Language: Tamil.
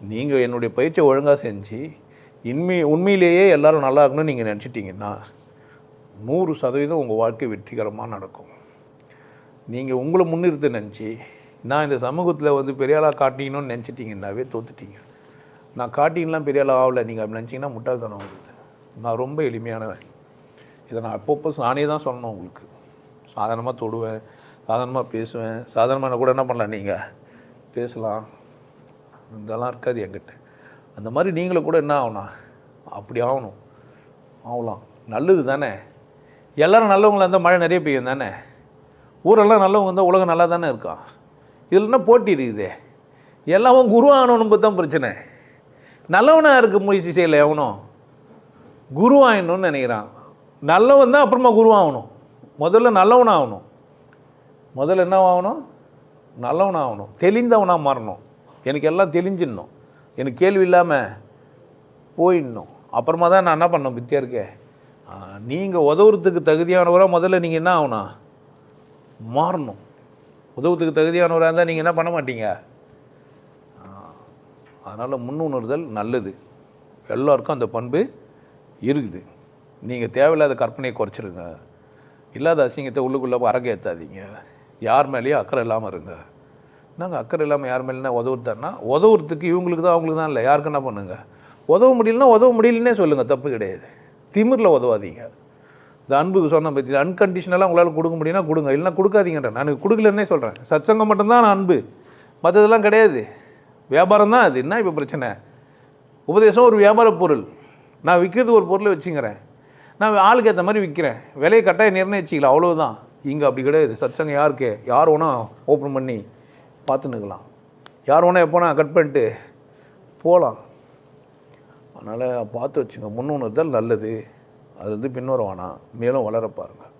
நீங்கள் என்னுடைய பயிற்சியை ஒழுங்காக செஞ்சு இன்மை உண்மையிலேயே எல்லோரும் நல்லா இருக்கணும்னு நீங்கள் நினச்சிட்டிங்கன்னா நூறு சதவீதம் உங்கள் வாழ்க்கை வெற்றிகரமாக நடக்கும். நீங்கள் உங்களை முன்னிறுத்த நினச்சி நான் இந்த சமூகத்தில் வந்து பெரியாளாக காட்டிங்கன்னு நினச்சிட்டிங்கன்னாவே தோத்துட்டீங்க. நான் காட்டிங்கலாம் பெரிய ஆளாக ஆகலை. நீங்கள் அப்படி நினச்சிங்கன்னா முட்டாள்தனம் வருது. நான் ரொம்ப எளிமையானவன். இதை நான் அப்பப்போ நானே தான் சொல்லணும் உங்களுக்கு. சாதாரணமாக தொடுவேன் சாதாரணமாக பேசுவேன். சாதாரணமாக கூட என்ன பண்ணலாம் நீங்கள் பேசலாம். இதெல்லாம் இருக்காது என்கிட்ட. அந்த மாதிரி நீங்களும் கூட என்ன ஆகணும் அப்படி ஆகணும். ஆகலாம். நல்லது தானே? எல்லோரும் நல்லவங்களா இருந்தால் மழை நிறைய பெய்யும் தானே? ஊரெல்லாம் நல்லவங்க இருந்தால் உலகம் நல்லா தானே இருக்கான் இதில் என்ன போட்டி இருக்குதே? எல்லாமும் குரு ஆகணும்னு தான் பிரச்சனை. நல்லவனாக இருக்க முயற்சி செய்யலை எவனும் குரு ஆகணும்னு நினைக்கிறான். நல்லவன் தான் அப்புறமா குரு ஆகணும். முதல்ல நல்லவனாகணும். முதல்ல என்ன ஆகணும் நல்லவனாகணும். தெளிந்தவனாக மாறணும். எனக்கு எல்லாம் தெளிஞ்சிடணும். எனக்கு கேள்வி இல்லாமல் போயிடணும். அப்புறமா தான் நான் என்ன பண்ணணும் வித்தியா இருக்கே? நீங்கள் உதவுறதுக்கு தகுதியானவராக முதல்ல நீங்கள் என்ன ஆகணும்? மாறணும். உதவுறதுக்கு தகுதியானவராக இருந்தால் நீங்கள் என்ன பண்ண மாட்டீங்க? அதனால் முன்னுணர்தல் நல்லது. எல்லோருக்கும் அந்த பண்பு இருக்குது. நீங்கள் தேவையில்லாத கற்பனையை குறைச்சிருங்க. இல்லாத அசிங்கத்தை உள்ளுக்குள்ளே அரங்க ஏற்றாதீங்க யார் மேலேயும் அக்கறை இல்லாமல் இருங்க. நாங்கள் அக்கறை இல்லாமல் யார் மேலேனா உதவுறதுன்னா உதவுறதுக்கு இவங்களுக்கு தான் அவங்களுக்கு தான் இல்லை. யாருக்கு என்ன பண்ணுங்க? உதவ முடியலன்னா உதவ முடியலன்னே சொல்லுங்கள் தப்பு கிடையாது. திமிரில் உதவாதீங்க. இந்த அன்புக்கு சொன்ன பற்றி அன்கண்டிஷனலாக உங்களால் கொடுக்க முடியும்னா கொடுங்க. இல்லைன்னா கொடுக்காதீங்கன்ற நான் கொடுக்கலன்னே சொல்கிறேன் சத்சங்கம் மட்டும்தான் நான் அன்பு. மற்றதெல்லாம் கிடையாது. வியாபாரம் தான் அது. என்ன இப்போ பிரச்சனை? உபதேசம் ஒரு வியாபார பொருள். நான் விற்கிறது ஒரு பொருளை வச்சுக்கிறேன். நான் ஆளுக்கு ஏற்ற மாதிரி விற்கிறேன் விலையை கட்டாயம் நிர்ணயிச்சிக்கல. அவ்வளோதான் இங்கே அப்படி கிடையாது. சத்சங்கம் யாருக்கு? யார் வேணால் ஓப்பன் பண்ணி பார்த்துன்னுக்கலாம் யார் வேணா எப்போனா கட் பண்ணிட்டு போகலாம் அதனால் பார்த்து வச்சுங்க. முன்னுணர்தல் நல்லது. அது வந்து பின்வர வேணாம் மேலும் வளர பாருங்கள்